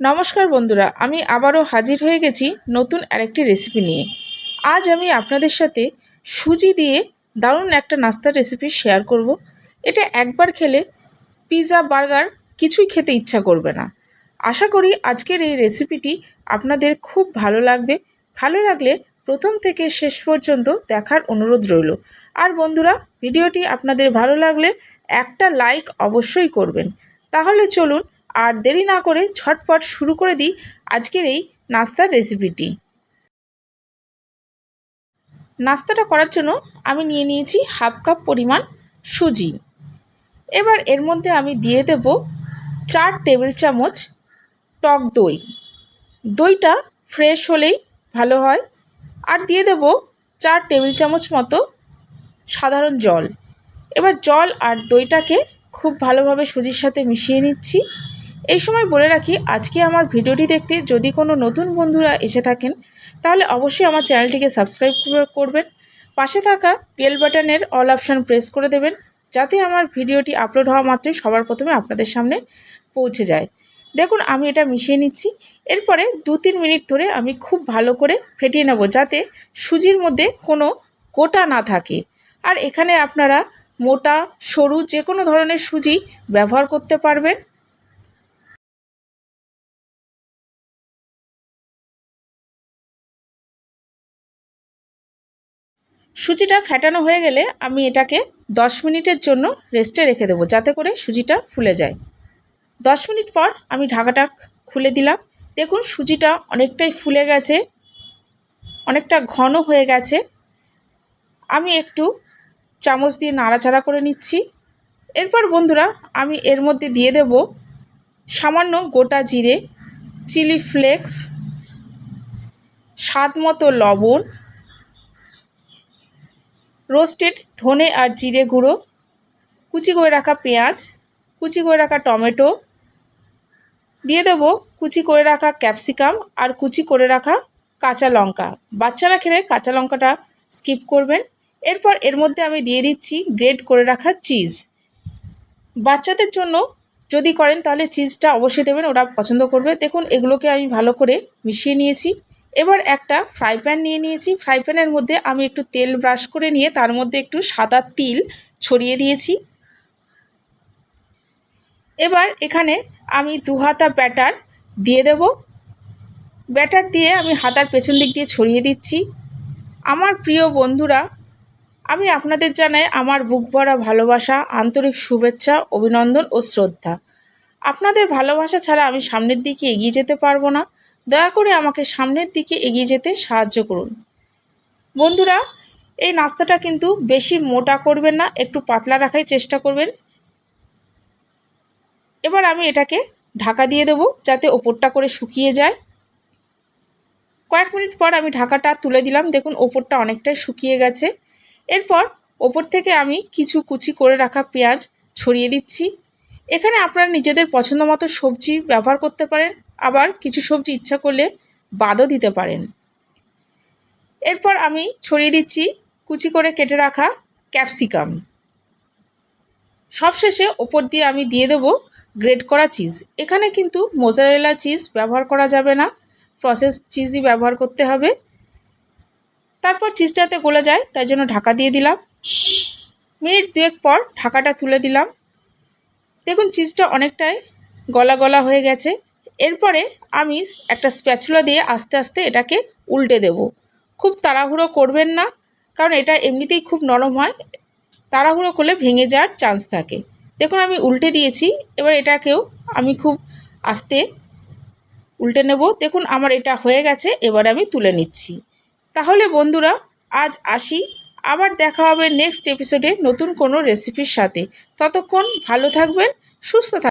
নমস্কার বন্ধুরা, আমি আবারও হাজির হয়ে গেছি নতুন আরেকটি রেসিপি নিয়ে। আজ আমি আপনাদের সাথে সুজি দিয়ে দারুণ একটা নাস্তার রেসিপি শেয়ার করব। এটা একবার খেলে পিৎজা বার্গার কিছুই খেতে ইচ্ছা করবে না। আশা করি আজকের এই রেসিপিটি আপনাদের খুব ভালো লাগবে। ভালো লাগলে প্রথম থেকে শেষ পর্যন্ত দেখার অনুরোধ রইল। আর বন্ধুরা ভিডিওটি আপনাদের ভালো লাগলে একটা লাইক অবশ্যই করবেন। তাহলে চলুন আর দেরি না করে ঝটপট শুরু করে দিই আজকের এই নাস্তার রেসিপিটি নাস্তাটা করার জন্য আমি নিয়ে নিয়েছি হাফ কাপ পরিমাণ সুজি। এবার এর মধ্যে আমি দিয়ে দেব চার টেবিল চামচ টক দই। দইটা ফ্রেশ হলেই ভালো হয়। আর দিয়ে দেব চার টেবিল চামচ মতো সাধারণ জল। এবার জল আর দইটাকে খুব ভালোভাবে সুজির সাথে মিশিয়ে নিচ্ছি। এই সময় বলে রাখি, আজকে আমার ভিডিওটি দেখতে যদি কোনো নতুন বন্ধুরা এসে থাকেন, তাহলে অবশ্যই আমার চ্যানেলটিকে সাবস্ক্রাইব করবেন। পাশে থাকা বেল বাটনের অল অপশান প্রেস করে দেবেন, যাতে আমার ভিডিওটি আপলোড হওয়া মাত্রই সবার প্রথমে আপনাদের সামনে পৌঁছে যায়। দেখুন, আমি এটা মিশিয়ে নিচ্ছি। এরপরে দু তিন মিনিট ধরে আমি খুব ভালো করে ফেটিয়ে নেব, যাতে সুজির মধ্যে কোনো গোটা না থাকে। আর এখানে আপনারা মোটা, সরু যে কোনো ধরনের সুজি ব্যবহার করতে পারবেন। সুজিটা ফ্যাটানো হয়ে গেলে আমি এটাকে দশ মিনিটের জন্য রেস্টে রেখে দেবো, যাতে করে সুজিটা ফুলে যায়। দশ মিনিট পর আমি ঢাকাটা খুলে দিলাম। দেখুন, সুজিটা অনেকটাই ফুলে গেছে, অনেকটা ঘন হয়ে গেছে। আমি একটু চামচ দিয়ে নাড়াচাড়া করে নিচ্ছি। এরপর বন্ধুরা, আমি এর মধ্যে দিয়ে দেব সামান্য গোটা জিরে, চিলি ফ্লেক্স, স্বাদ মতো লবণ রোস্টেড ধনে আর জিরে গুঁড়ো, কুচি করে রাখা পেঁয়াজ, কুচি করে রাখা টমেটো, দিয়ে দেব কুচি করে রাখা ক্যাপসিকাম আর কুচি করে রাখা কাঁচা লঙ্কা। বাচ্চারা খেলে কাঁচা লঙ্কাটা স্কিপ করবেন। এরপর এর মধ্যে আমি দিয়ে দিচ্ছি গ্রেড করে রাখা চিজ। বাচ্চাদের জন্য যদি করেন তাহলে চিজটা অবশ্যই দেবেন, ওরা পছন্দ করবে। দেখুন, এগুলোকে আমি ভালো করে মিশিয়ে নিয়েছি। এবার একটা ফ্রাই প্যান নিয়ে নিয়েছি। ফ্রাই প্যানের মধ্যে আমি একটু তেল ব্রাশ করে নিয়ে তার মধ্যে একটু সাদা তিল ছড়িয়ে দিয়েছি। এবার এখানে আমি দু হাতা ব্যাটার দিয়ে দেব। ব্যাটার দিয়ে আমি হাতার পেছন দিক দিয়ে ছড়িয়ে দিচ্ছি। আমার প্রিয় বন্ধুরা, আমি আপনাদের জানাই আমার বুক ভরা ভালোবাসা, আন্তরিক শুভেচ্ছা, অভিনন্দন ও শ্রদ্ধা। আপনাদের ভালোবাসা ছাড়া আমি সামনের দিকে এগিয়ে যেতে পারব না। দয়া করে আমাকে সামনের দিকে এগিয়ে যেতে সাহায্য করুন। বন্ধুরা, এই নাস্তাটা কিন্তু বেশি মোটা করবেন না, একটু পাতলা রাখাই চেষ্টা করবেন। এবার আমি এটাকে ঢাকা দিয়ে দেবো যাতে ওপরটা করে শুকিয়ে যায়। কয়েক মিনিট পর আমি ঢাকাটা তুলে দিলাম। দেখুন, ওপরটা অনেকটাই শুকিয়ে গেছে। এরপর ওপর থেকে আমি কিছু কুচি করে রাখা পেঁয়াজ ছড়িয়ে দিচ্ছি। এখানে আপনারা নিজেদের পছন্দ মতো সবজি ব্যবহার করতে পারেন। আবার কিছু সবজি ইচ্ছা করলে বাদও দিতে পারেন। এরপর আমি ছড়িয়ে দিচ্ছি কুচি করে কেটে রাখা ক্যাপসিকাম। সবশেষে ওপর দিয়ে আমি দিয়ে দেবো গ্রেড করা চিজ। এখানে কিন্তু মোজারেলা চিজ ব্যবহার করা যাবে না প্রসেস চিজই ব্যবহার করতে হবে। তারপর চিজটাতে গলে যায়, তাই জন্য ঢাকা দিয়ে দিলাম। মিনিট দুয়েক পর ঢাকাটা তুলে দিলাম। দেখুন, চিজটা অনেকটাই গলা গলা হয়ে গেছে। এরপরে আমি একটা স্প্যাচুলা দিয়ে আস্তে আস্তে এটাকে উল্টে দেব। খুব তাড়াহুড়ো করবেন না, কারণ এটা এমনিতেই খুব নরম হয়। তাড়াহুড়ো করলে ভেঙে যাওয়ার চান্স থাকে। দেখুন, আমি উল্টে দিয়েছি, এবার এটাকেও আমি খুব আস্তে উল্টে নেব। দেখুন, আমার এটা হয়ে গেছে, এবার আমি তুলে নিচ্ছি। তাহলে বন্ধুরা, আজ আসি। আবার দেখা হবে নেক্সট এপিসোডে নতুন কোনো রেসিপির সাথে। ততক্ষণ ভালো থাকবেন, সুস্থ থাকবেন।